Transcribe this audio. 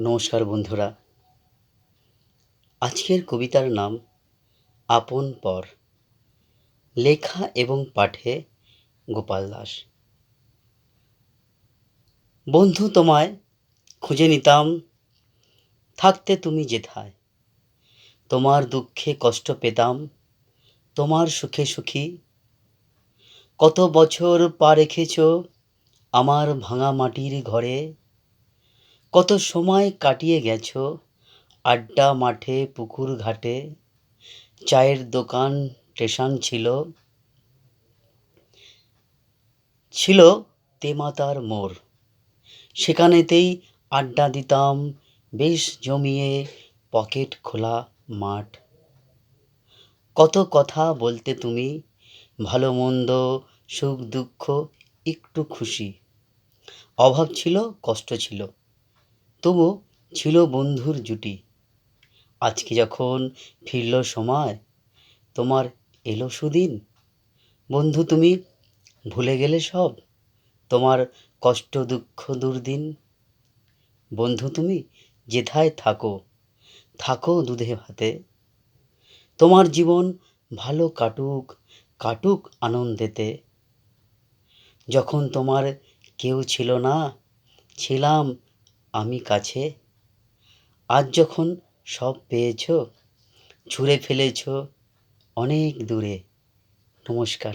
নমস্কার বন্ধুরা। আজকের কবিতার নাম আপন পর। লেখা এবং পাঠে গোপাল দাস। বন্ধু তোমায় খুঁজে নিতাম, থাকতে তুমি যেথায়। তোমার দুঃখে কষ্ট পেতাম, তোমার সুখে সুখী। কত বছর পা রেখেছ আমার ভাঙা মাটির ঘরে কত সময় কাটিয়ে গেছো? আড্ডা মাঠে, পুকুর ঘাটে, চায়ের দোকান, স্টেশন ছিল? ছিল তেমাতার মোড়। সেখানেতেই আড্ডা দিতাম, বেশ জমিয়ে পকেট খোলা মাঠ। কত কথা বলতে তুমি, ভালো মন্দ, সুখ দুঃখ, একটু খুশি। অভাব ছিল, কষ্ট ছিল। তবু ছিল বন্ধুর জুটি। আজকে যখন ফিরল সময়, তোমার এলো সুদিন। বন্ধু, তুমি ভুলে গেলে সব, তোমার কষ্ট, দুঃখ, দুর্দিন। বন্ধু, তুমি যেথায় থাকো থাকো দুধে ভাতে। তোমার জীবন ভালো কাটুক কাটুক আনন্দেতে। যখন তোমার কেউ ছিল না, ছিলাম আমি কাছে। আজ যখন সব পেয়েছ ছুঁড়ে ফেলেছ অনেক দূরে। নমস্কার।